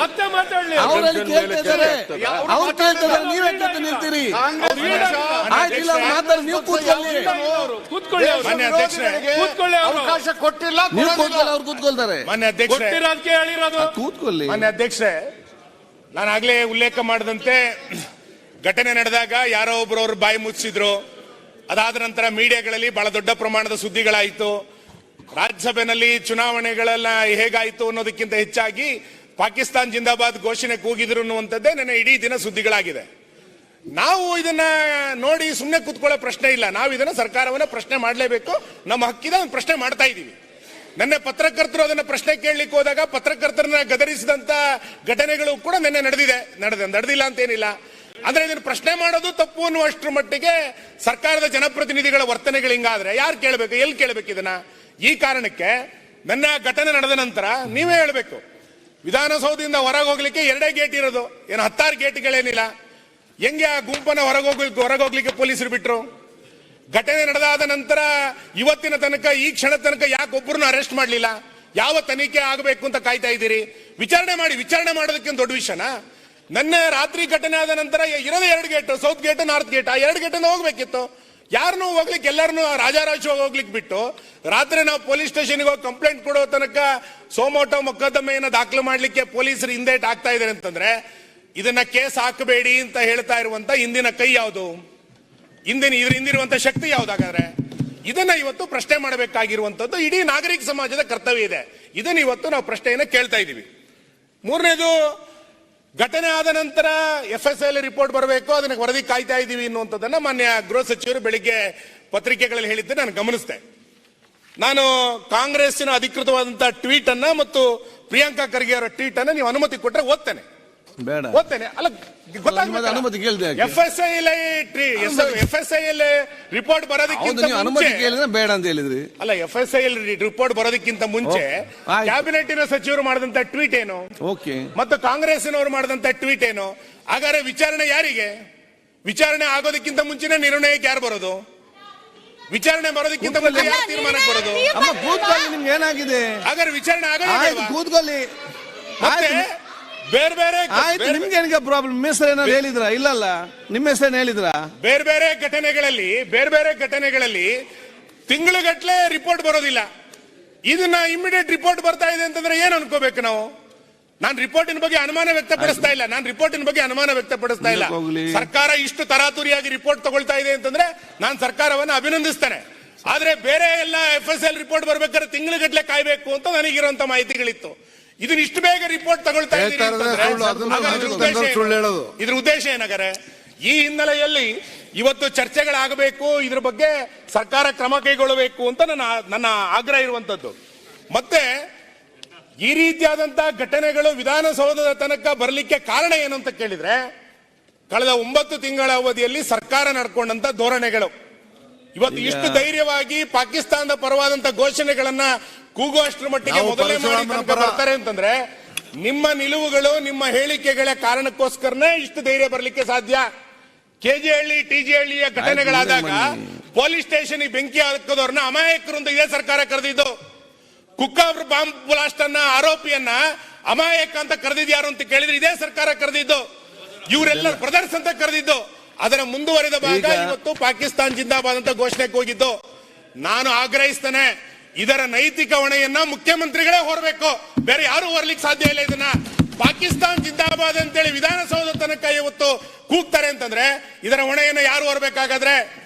ಮತ್ತೆ ಮಾತಾಡ್ಲಿ. ಅವರಲ್ಲಿ ಅವ್ರು ನೀವೇ ಕೇಳ್ತಾ ನಿಲ್ತೀರಿ ಮಾತಾಡಿ ನೀವು ಕೂತ್ಕೊಳ್ಳಿ ಕೂತ್ಕೊಳ್ಳಿ ಕೂತ್ಕೊಳ್ಳಿ ಅವಕಾಶ ಕೊಟ್ಟಿಲ್ಲ ನೀವು ಕೂತ್ಕೊಳ್ಳಿ ಅವ್ರು ಕೂತ್ಕೊಳ್ತಾರೆ. ಮಾನ್ಯ ಅಧ್ಯಕ್ಷರೇ. ಕೊಟ್ಟಿರೋದಕ್ಕೆ ಹೇಳಿರೋದು. ಕೂತ್ಕೊಳ್ಳಿ. ಮಾನ್ಯ ಅಧ್ಯಕ್ಷೆ ನಾನು ಆಗ್ಲೇ ಉಲ್ಲೇಖ ಮಾಡಿದಂತೆ ಘಟನೆ ನಡೆದಾಗ ಯಾರೋ ಒಬ್ರು ಅವ್ರ ಬಾಯಿ ಮುಚ್ಚಿದ್ರು. ಅದಾದ ನಂತರ ಮೀಡಿಯಾಗಳಲ್ಲಿ ಬಹಳ ದೊಡ್ಡ ಪ್ರಮಾಣದ ಸುದ್ದಿಗಳಾಯಿತು. ರಾಜ್ಯಸಭೆಯಲ್ಲಿ ಚುನಾವಣೆಗಳೆಲ್ಲ ಹೇಗಾಯಿತು ಅನ್ನೋದಕ್ಕಿಂತ ಹೆಚ್ಚಾಗಿ ಪಾಕಿಸ್ತಾನ್ ಜಿಂದಾಬಾದ್ ಘೋಷಣೆ ಕೂಗಿದ್ರು ಅನ್ನುವಂಥದ್ದೇ ನನ್ನ ಇಡೀ ದಿನ ಸುದ್ದಿಗಳಾಗಿದೆ. ನಾವು ಇದನ್ನ ನೋಡಿ ಸುಮ್ಮನೆ ಕೂತ್ಕೊಳ್ಳೋ ಪ್ರಶ್ನೆ ಇಲ್ಲ. ನಾವು ಇದನ್ನ ಸರ್ಕಾರವನ್ನ ಪ್ರಶ್ನೆ ಮಾಡಲೇಬೇಕು. ನಮ್ಮ ಹಕ್ಕಿದ ಪ್ರಶ್ನೆ ಮಾಡ್ತಾ ಇದ್ದೀವಿ. ನನ್ನ ಪತ್ರಕರ್ತರು ಅದನ್ನ ಪ್ರಶ್ನೆ ಕೇಳಲಿಕ್ಕೆ ಹೋದಾಗ ಪತ್ರಕರ್ತರನ್ನ ಗದರಿಸಿದಂತ ಘಟನೆಗಳು ಕೂಡ ನಿನ್ನೆ ನಡೆದಿದೆ. ನಡೆದ, ನಡೆದಿಲ್ಲ ಅಂತ ಏನಿಲ್ಲ ಅಂದ್ರೆ ಇದನ್ನ ಪ್ರಶ್ನೆ ಮಾಡೋದು ತಪ್ಪು ಅನ್ನುವಷ್ಟರ ಮಟ್ಟಿಗೆ ಸರ್ಕಾರದ ಜನಪ್ರತಿನಿಧಿಗಳ ವರ್ತನೆಗಳು ಹಿಂಗಾದ್ರೆ. ಯಾರು ಕೇಳಬೇಕು? ಎಲ್ಲಿ ಕೇಳಬೇಕು ಇದನ್ನ? ಈ ಕಾರಣಕ್ಕೆ ನನ್ನ ಘಟನೆ ನಡೆದ ನಂತರ ನೀವೇ ಹೇಳಬೇಕು. ವಿಧಾನಸೌಧದಿಂದ ಹೊರಗೆ ಹೋಗ್ಲಿಕ್ಕೆ ಎರಡೇ ಗೇಟ್ ಇರೋದು. ಏನು ಹತ್ತಾರು ಗೇಟ್ಗಳೇನಿಲ್ಲ ಹೆಂಗೆ ಆ ಗುಂಪನ್ನ ಹೊರಗೆ ಹೋಗ್ಲಿಕ್ಕೆ ಪೊಲೀಸರು ಬಿಟ್ರು? ಘಟನೆ ನಡೆದಾದ ನಂತರ ಇವತ್ತಿನ ತನಕ, ಈ ಕ್ಷಣ ತನಕ ಯಾಕೆ ಒಬ್ಬರನ್ನ ಅರೆಸ್ಟ್ ಮಾಡಲಿಲ್ಲ? ಯಾವ ತನಿಖೆ ಆಗಬೇಕು ಅಂತ ಕಾಯ್ತಾ ಇದ್ದೀರಿ? ವಿಚಾರಣೆ ಮಾಡಿ, ವಿಚಾರಣೆ ಮಾಡೋದಕ್ಕೆ ದೊಡ್ಡ ವಿಷಯನಾ? ನನ್ನ ರಾತ್ರಿ ಘಟನೆ ಆದ ನಂತರ ಇರೋದೇ ಎರಡು gate south gate north gate ಆ ಎರಡು ಗೇಟನ್ನು ಹೋಗ್ಬೇಕಿತ್ತು. ಯಾರನ್ನೂ ಹೋಗ್ಲಿಕ್ಕೆ ಎಲ್ಲರನ್ನೂ ರಾಜಾರಾಜ್ ಹೋಗ್ಲಿಕ್ಕೆ ಬಿಟ್ಟು, ರಾತ್ರಿ ನಾವು ಪೊಲೀಸ್ ಸ್ಟೇಷನ್ಗೆ ಹೋಗಿ ಕಂಪ್ಲೇಂಟ್ ಕೊಡೋ ತನಕ ಸೋಮೋಟೋ ಮೊಕದ್ದಮೆಯನ್ನು ದಾಖಲು ಮಾಡಲಿಕ್ಕೆ ಪೊಲೀಸರು ಹಿಂದೇಟ್ ಆಗ್ತಾ ಇದ್ದಾರೆ ಅಂತಂದ್ರೆ, ಇದನ್ನ ಕೇಸ್ ಹಾಕಬೇಡಿ ಅಂತ ಹೇಳ್ತಾ ಇರುವಂತ ಹಿಂದಿನ ಕೈ ಯಾವುದು? ಹಿಂದಿನ, ಇದ್ರ ಹಿಂದಿರುವಂತ ಶಕ್ತಿ ಯಾವ್ದಾಗಾದ್ರೆ ಇದನ್ನ ಇವತ್ತು ಪ್ರಶ್ನೆ ಮಾಡಬೇಕಾಗಿರುವಂತದ್ದು ಇಡೀ ನಾಗರಿಕ ಸಮಾಜದ ಕರ್ತವ್ಯ ಇದೆ. ಇದನ್ನ ಇವತ್ತು ನಾವು ಪ್ರಶ್ನೆಯನ್ನು ಕೇಳ್ತಾ ಇದ್ದೀವಿ. ಮೂರನೇದು ಘಟನೆ ಆದ ನಂತರ ಎಫ್ ಎಸ್ ಎಲ್ ರಿಪೋರ್ಟ್ ಬರಬೇಕು, ಅದನ್ನ ವರದಿ ಕಾಯ್ತಾ ಇದ್ದೀವಿ ಅನ್ನುವಂಥದ್ದನ್ನ ಮಾನ್ಯ ಗೃಹ ಸಚಿವರು ಬೆಳಿಗ್ಗೆ ಪತ್ರಿಕೆಗಳಲ್ಲಿ ಹೇಳಿದ್ದೆ ನಾನು ಗಮನಿಸಿದೆ. ನಾನು ಕಾಂಗ್ರೆಸ್ಸಿನ ಅಧಿಕೃತವಾದಂತಹ ಟ್ವೀಟ್ ಅನ್ನ ಮತ್ತು ಪ್ರಿಯಾಂಕಾ ಖರ್ಗೆ ಅವರ ಟ್ವೀಟ್ ಅನ್ನ ನೀವು ಅನುಮತಿ ಕೊಟ್ಟರೆ ಓದ್ತೇನೆ. ಬೇಡ. ಓದ್ತೇನೆ ಅಲ್ಲ ಅನುಮತಿ ಕೇಳಿದೆ? F S I F S I report ಹೌದು ಬರೋದಕ್ಕಿಂತ ನೀವು ಅನುಮತಿ ಮುಂಚೆ ಕೇಳಿದ್ರೆ ಬೇಡ ಅಂತ ಹೇಳಿದ್ರಿ. ಅಲ್ಲ ಎಫ್ ಎಸ್ ಐ ರಿಪೋರ್ಟ್ ಬರೋದಕ್ಕಿಂತ ಮುಂಚೆ ಓ, ಆಯ್ತು. ಕ್ಯಾಬಿನೆಟಿನ ಸಚಿವರು ಮಾಡಿದಂತ ಟ್ವೀಟ್ ಏನು? ಓಕೆ. ಮತ್ತು ಕಾಂಗ್ರೆಸ್ಸಿನವರು ಮಾಡಿದಂತ ಟ್ವೀಟ್ ಏನು? ಹಾಗಾದ್ರೆ ವಿಚಾರಣೆ ಯಾರಿಗೆ? ವಿಚಾರಣೆ ಆಗೋದಕ್ಕಿಂತ ಮುಂಚೆನೆ ನಿರ್ಣಯಕ್ಕೆ ಯಾರು ಬರೋದು? ವಿಚಾರಣೆ ಬರೋದಕ್ಕಿಂತ ಮುಂಚೆ ಯಾರು ತೀರ್ಮಾನಕ್ಕೆ ಬರೋದು? ಅಮ್ಮ ಕೂತ್ಕೊಳ್ಳಿ ನಿಮ್ಗೆ ಏನಾಗಿದೆ? ಹಾಗಾದ್ರೆ ವಿಚಾರಣೆ ಆಯ್ತು ಆಗೋದಿಲ್ವಾ ಕೂತ್ಕೊಳ್ಳಿ ಮತ್ತೆ ಆಯ್ತು. ಬೇರೆ ಬೇರೆ ಆಯ್ತು ನಿಮ್ಗೆ ಏನಕ್ಕೆ ಪ್ರಾಬ್ಲಮ್ ಹೆಸರು ಏನಾದ್ರು ಹೇಳಿದ್ರ? ಇಲ್ಲಲ್ಲ. ನಿಮ್ಮ ಹೆಸರು ಹೇಳಿದ್ರ? ಬೇರೆ ಬೇರೆ ಘಟನೆಗಳಲ್ಲಿ ಬೇರೆ ಬೇರೆ ಘಟನೆಗಳಲ್ಲಿ ತಿಂಗಳುಗಟ್ಟಲೆ ರಿಪೋರ್ಟ್ ಬರೋದಿಲ್ಲ. ಇದನ್ನ ಇಮಿಡಿಯೇಟ್ ರಿಪೋರ್ಟ್ ಬರ್ತಾ ಇದೆ ಅಂತಂದ್ರೆ ಏನ್ ಅನ್ಕೋಬೇಕು ನಾವು? ನಾನು ರಿಪೋರ್ಟಿನ ಬಗ್ಗೆ ಅನುಮಾನ ವ್ಯಕ್ತಪಡಿಸ್ತಾ ಇಲ್ಲ. ನಾನು ರಿಪೋರ್ಟಿನ ಬಗ್ಗೆ ಅನುಮಾನ ವ್ಯಕ್ತಪಡಿಸ್ತಾ ಇಲ್ಲ. ಹೋಗ್ಲಿ. ಸರ್ಕಾರ ಇಷ್ಟು ತರಾತುರಿಯಾಗಿ ರಿಪೋರ್ಟ್ ತಗೊಳ್ತಾ ಇದೆ ಅಂತಂದ್ರೆ ನಾನು ಸರ್ಕಾರವನ್ನು ಅಭಿನಂದಿಸ್ತೇನೆ. ಆದ್ರೆ ಬೇರೆ ಎಲ್ಲ ಎಫ್ ಎಸ್ ಎಲ್ ರಿಪೋರ್ಟ್ ಬರ್ಬೇಕಾದ್ರೆ ತಿಂಗಳುಗಟ್ಟಲೆ ಕಾಯ್ಬೇಕು ಅಂತ ನನಗಿರುವಂತ ಮಾಹಿತಿಗಳಿತ್ತು. ಇದನ್ನ ಇಷ್ಟು ಬೇಗ ರಿಪೋರ್ಟ್ ತಗೊಳ್ತಾ. ಇದ್ರ ಉದ್ದೇಶ ಏನಾಗರೆ ಈ ಹಿನ್ನೆಲೆಯಲ್ಲಿ ಇವತ್ತು ಚರ್ಚೆಗಳಾಗಬೇಕು ಇದ್ರ ಬಗ್ಗೆ ಸರ್ಕಾರ ಕ್ರಮ ಕೈಗೊಳ್ಳಬೇಕು ಅಂತ ನನ್ನ ನನ್ನ ಆಗ್ರಹ ಇರುವಂತದ್ದು. ಮತ್ತೆ ಈ ರೀತಿಯಾದಂತಹ ಘಟನೆಗಳು ವಿಧಾನಸೌಧದ ತನಕ ಬರಲಿಕ್ಕೆ ಕಾರಣ ಏನು ಅಂತ ಕೇಳಿದ್ರೆ ಕಳೆದ ಒಂಬತ್ತು ತಿಂಗಳ ಅವಧಿಯಲ್ಲಿ ಸರ್ಕಾರ ನಡ್ಕೊಂಡಂತ ಧೋರಣೆಗಳು. ಇವತ್ತು ಇಷ್ಟು ಧೈರ್ಯವಾಗಿ ಪಾಕಿಸ್ತಾನದ ಪರವಾದಂತ ಘೋಷಣೆಗಳನ್ನ ಕೂಗುವಷ್ಟರ ಮಟ್ಟಿಗೆ ಮೊದಲೇ ಮಾಡಿ ಬರ್ತಾರೆ ಅಂತಂದ್ರೆ ನಿಮ್ಮ ನಿಲುವುಗಳು ನಿಮ್ಮ ಹೇಳಿಕೆಗಳ ಕಾರಣಕ್ಕೋಸ್ಕರನೇ ಇಷ್ಟು ಧೈರ್ಯ ಬರಲಿಕ್ಕೆ ಸಾಧ್ಯ? ಕೆಜಿಹಳ್ಳಿ ಹಳ್ಳಿಯ ಘಟನೆಗಳಾದಾಗ ಪೊಲೀಸ್ ಸ್ಟೇಷನ್ ಬೆಂಕಿ ಹಾಕೋದವ್ರನ್ನ ಅಮಾಯಕರು ಅಂತ ಇದೇ ಸರ್ಕಾರ ಕರೆದಿದ್ದು. ಕುಕ್ಕಾಬ್ರ ಬಾಂಬ್ ಬ್ಲಾಸ್ಟ್ ಅನ್ನ ಆರೋಪಿಯನ್ನ ಅಮಾಯಕ ಅಂತ ಕರೆದಿದ್ಯಾರು ಅಂತ ಕೇಳಿದ್ರೆ ಇದೇ ಸರ್ಕಾರ ಕರೆದಿದ್ದು. ಇವರೆಲ್ಲ ಬ್ರದರ್ಸ್ ಅಂತ ಕರೆದಿದ್ದು. ಅದರ ಮುಂದುವರೆದ ಭಾಗ ಇವತ್ತು ಪಾಕಿಸ್ತಾನ್ ಜಿಂದಾಬಾದ್ ಅಂತ ಘೋಷಣೆಗೆ ಹೋಗಿದ್ದು. ನಾನು ಆಗ್ರಹಿಸ್ತೇನೆ ಇದರ ನೈತಿಕ ಹೊಣೆಯನ್ನ ಮುಖ್ಯಮಂತ್ರಿಗಳೇ ಹೊರಬೇಕು. ಬೇರೆ ಯಾರು ಹೊರಲಿಕ್ಕೆ ಸಾಧ್ಯ ಇಲ್ಲ ಇದನ್ನ. ಪಾಕಿಸ್ತಾನ್ ಜಿಂದಾಬಾದ್ ಅಂತೇಳಿ ವಿಧಾನಸೌಧ ತನಕ ಇವತ್ತು ಕೂಗ್ತಾರೆ ಅಂತಂದ್ರೆ ಇದರ ಹೊಣೆಯನ್ನು ಯಾರು ಹೊರಬೇಕಾಗಾದ್ರೆ